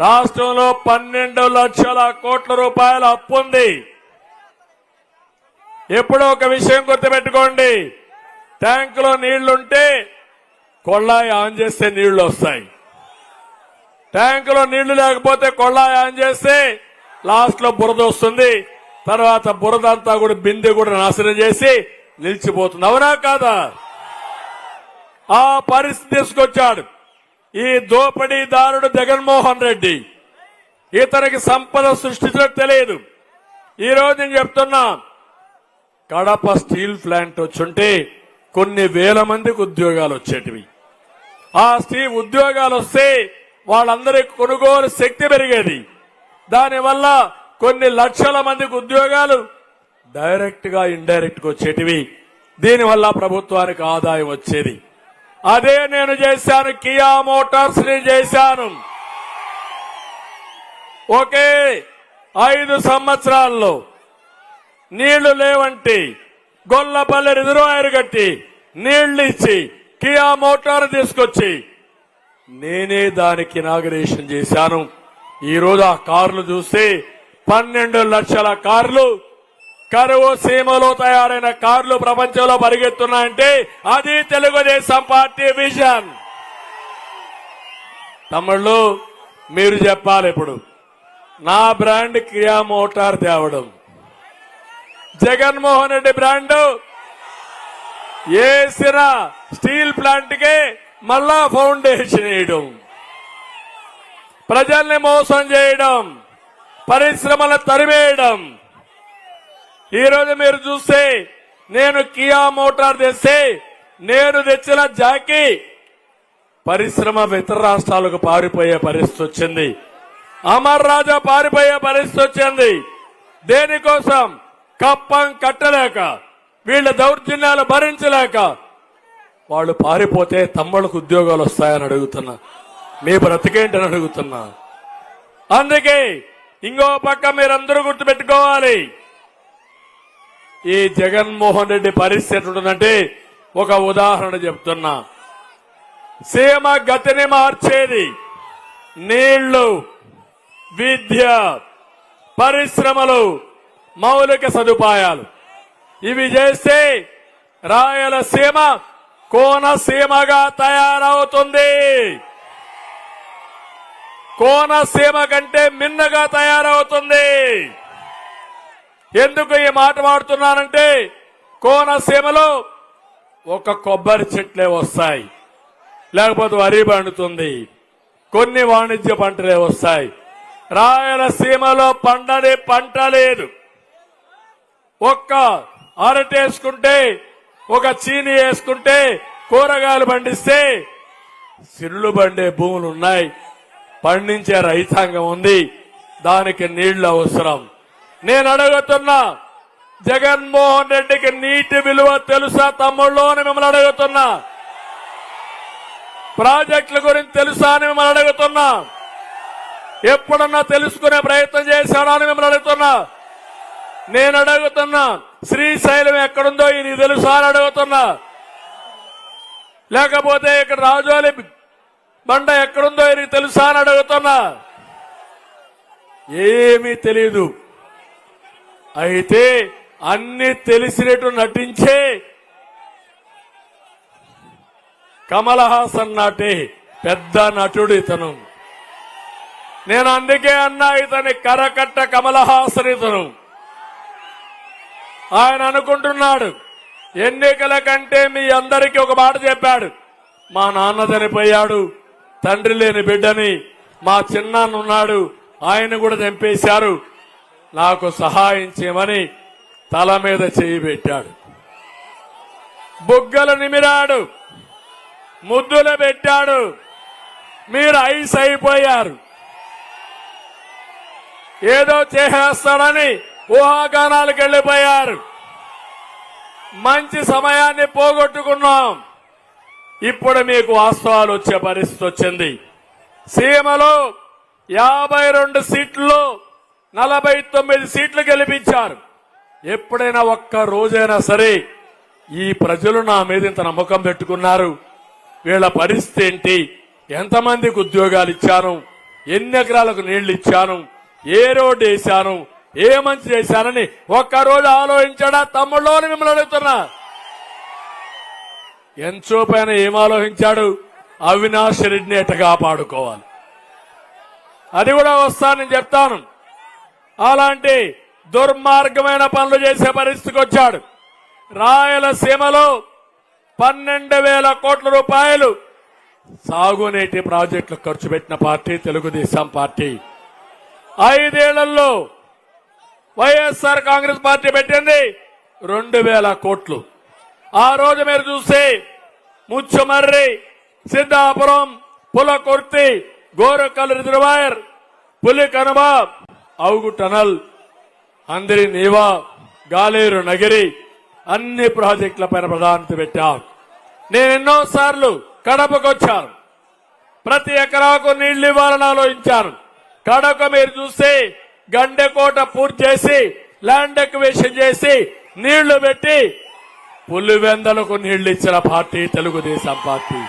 రాష్ట్రంలో పన్నెండు లక్షల కోట్ల రూపాయల అప్పు ఉంది. ఎప్పుడో ఒక విషయం గుర్తుపెట్టుకోండి. ట్యాంకులో నీళ్ళుంటే కొళ్ళాయి ఆన్ చేస్తే నీళ్ళు వస్తాయి. ట్యాంకులో నీళ్ళు లేకపోతే కొళ్ళాయి ఆన్ చేస్తే లాస్ట్లో బురద వస్తుంది. తర్వాత బురద అంతా కూడా బిందె కూడా నాశనం చేసి నిలిచిపోతుంది. అవునా కాదా? ఆ పరిస్థితి తీసుకొచ్చాడు. ఈ దోపిడీదారుడు జగన్మోహన్ రెడ్డి. ఇతనికి సంపద సృష్టించడం తెలియదు. ఈరోజు నేను చెప్తున్నా కడప స్టీల్ ప్లాంట్ వచ్చుంటే కొన్ని వేల మందికి ఉద్యోగాలు వచ్చేటివి. ఆ స్టీల్ ఉద్యోగాలు వస్తే వాళ్ళందరికీ కొనుగోలు శక్తి పెరిగేది. దానివల్ల కొన్ని లక్షల మందికి ఉద్యోగాలు డైరెక్ట్గా ఇండైరెక్ట్గా వచ్చేటివి. దీనివల్ల ప్రభుత్వానికి ఆదాయం వచ్చేది. అదే నేను చేశాను కియా మోటార్స్ని చేశాను. ఒకే ఐదు సంవత్సరాల్లో నీళ్ళు లేవంటి గొల్లపల్లి రిజర్వాయర్ కట్టి నీళ్ళు ఇచ్చి కియా మోటార్ తీసుకొచ్చి నేనే దానికి ఇనాగరేషన్ చేశాను. ఈరోజు ఆ కార్లు చూస్తే పన్నెండు లక్షల కార్లు కరువు సీమలో తయారైన కార్లు ప్రపంచంలో పరిగెత్తున్నాయంటే అది తెలుగుదేశం పార్టీ విజన్. తమ్ముళ్ళు మీరు చెప్పాలి ఇప్పుడు. నా బ్రాండ్ కియా మోటార్ తేవడం. జగన్మోహన్ రెడ్డి బ్రాండ్. వేసిన స్టీల్ ప్లాంట్కి మళ్ళా ఫౌండేషన్ వేయడం. ప్రజల్ని మోసం చేయడం. పరిశ్రమలు తరిమేయడం. ఈరోజు మీరు చూస్తే నేను కియా మోటార్ తెస్తే నేను తెచ్చిన జాకీ పరిశ్రమ ఇతర రాష్ట్రాలకు పారిపోయే పరిస్థితి వచ్చింది. అమర్ రాజా పారిపోయే పరిస్థితి వచ్చింది. దేనికోసం? కప్పం కట్టలేక వీళ్ళ దౌర్జన్యాలు భరించలేక వాళ్ళు పారిపోతే తమ్ముళ్ళకు ఉద్యోగాలు వస్తాయని అడుగుతున్నా. మీ బ్రతికేంటని అడుగుతున్నా. అందుకే ఇంకో పక్క మీరందరూ గుర్తుపెట్టుకోవాలి. ఈ జగన్మోహన్ రెడ్డి పరిస్థితి ఉంటుందంటే ఒక ఉదాహరణ చెప్తున్నా. సీమ గతిని మార్చేది నీళ్ళు విద్య పరిశ్రమలు మౌలిక సదుపాయాలు. ఇవి చేస్తే రాయలసీమ కోనసీమగా తయారవుతుంది. కోనసీమ కంటే మిన్నగా తయారవుతుంది. ఎందుకు ఈ మాట మాడుతున్నానంటే కోనసీమలో ఒక కొబ్బరి చెట్లే వస్తాయి. లేకపోతే వరి పండుతుంది. కొన్ని వాణిజ్య పంటలే వస్తాయి. రాయలసీమలో పండని పంట లేదు. ఒక్క అరటి వేసుకుంటే ఒక చీని వేసుకుంటే కూరగాయలు పండిస్తే సిరులు పండే భూములు ఉన్నాయి. పండించే రైతాంగం ఉంది. దానికి నీళ్ళు అవసరం. నేను అడుగుతున్నా జగన్మోహన్ రెడ్డికి నీటి విలువ తెలుసా తమ్ముళ్ళు అని మిమ్మల్ని అడుగుతున్నా. ప్రాజెక్టుల గురించి తెలుసా అని మిమ్మల్ని అడుగుతున్నా. ఎప్పుడన్నా తెలుసుకునే ప్రయత్నం చేశాడా అని మిమ్మల్ని అడుగుతున్నా. నేను అడుగుతున్నా శ్రీశైలం ఎక్కడుందో ఇది తెలుసా అని అడుగుతున్నా. లేకపోతే ఇక్కడ రాజోలి బండ ఎక్కడుందో ఇది తెలుసా అని అడుగుతున్నా. ఏమీ తెలియదు అయితే అన్ని తెలిసినట్టు నటించే కమల్ హాసన్ నాటి పెద్ద నటుడు ఇతను. నేను అందుకే అన్నా ఇతని కరకట్ట కమల్ హాసన్ ఇతను. ఆయన అనుకుంటున్నాడు ఎన్నికల కంటే మీ అందరికీ ఒక మాట చెప్పాడు. మా నాన్న చనిపోయాడు తండ్రి లేని బిడ్డని మా చిన్నాన్న ఉన్నాడు ఆయన కూడా చంపేశారు. నాకు సహాయం చేయమని తల మీద చేయి పెట్టాడు. బుగ్గలు నిమిరాడు. ముద్దులు పెట్టాడు. మీరు ఐస్ అయిపోయారు. ఏదో చేసేస్తాడని ఊహాగానాలకు వెళ్ళిపోయారు. మంచి సమయాన్ని పోగొట్టుకున్నాం. ఇప్పుడు మీకు వాస్తవాలు వచ్చే పరిస్థితి వచ్చింది. సీమలో యాభై రెండు సీట్లు నలభై తొమ్మిది సీట్లు గెలిపించారు. ఎప్పుడైనా ఒక్క రోజైనా సరే ఈ ప్రజలు నా మీద ఇంత నమ్మకం పెట్టుకున్నారు. వీళ్ళ పరిస్థితి ఏంటి? ఎంతమందికి ఉద్యోగాలు ఇచ్చాను? ఎన్ని ఎకరాలకు నీళ్ళు ఇచ్చాను? ఏ రోడ్డు వేశాను? ఏ మంచి చేశానని ఒక్కరోజు ఆలోచించాడా? తమ్ముళ్ళు మిమ్మల్ని అడుగుతున్నా. ఎంతో పైన ఏం ఆలోచించాడు? అవినాష్ రెడ్డిని ఎట్ట కాపాడుకోవాలి అది కూడా వస్తానని చెప్తాను. అలాంటి దుర్మార్గమైన పనులు చేసే పరిస్థితికి వచ్చాడు. రాయలసీమలో పన్నెండు వేల కోట్ల రూపాయలు సాగునీటి ప్రాజెక్టులు ఖర్చు పెట్టిన పార్టీ తెలుగుదేశం పార్టీ. ఐదేళ్ళలో వైఎస్ఆర్ కాంగ్రెస్ పార్టీ పెట్టింది రెండు వేల కోట్లు. ఆ రోజు మీరు చూస్తే ముచ్చుమర్రి సిద్ధాపురం పులకుర్తి గోరకల్ రిజర్వాయర్ పులి అవుగు టనల్ అందరి నీవా గాలేరు నగిరి అన్ని ప్రాజెక్టుల పైన ప్రాధాన్యత పెట్టాం. నేను ఎన్నో సార్లు ప్రతి ఎకరాకు నీళ్ళు ఇవ్వాలని ఆలోచించాను. కడప మీరు చూస్తే గండెకోట పూర్తి చేసి ల్యాండ్ ఎక్వేషన్ చేసి నీళ్ళు పెట్టి పులివెందలకు నీళ్ళు ఇచ్చిన పార్టీ తెలుగుదేశం పార్టీ.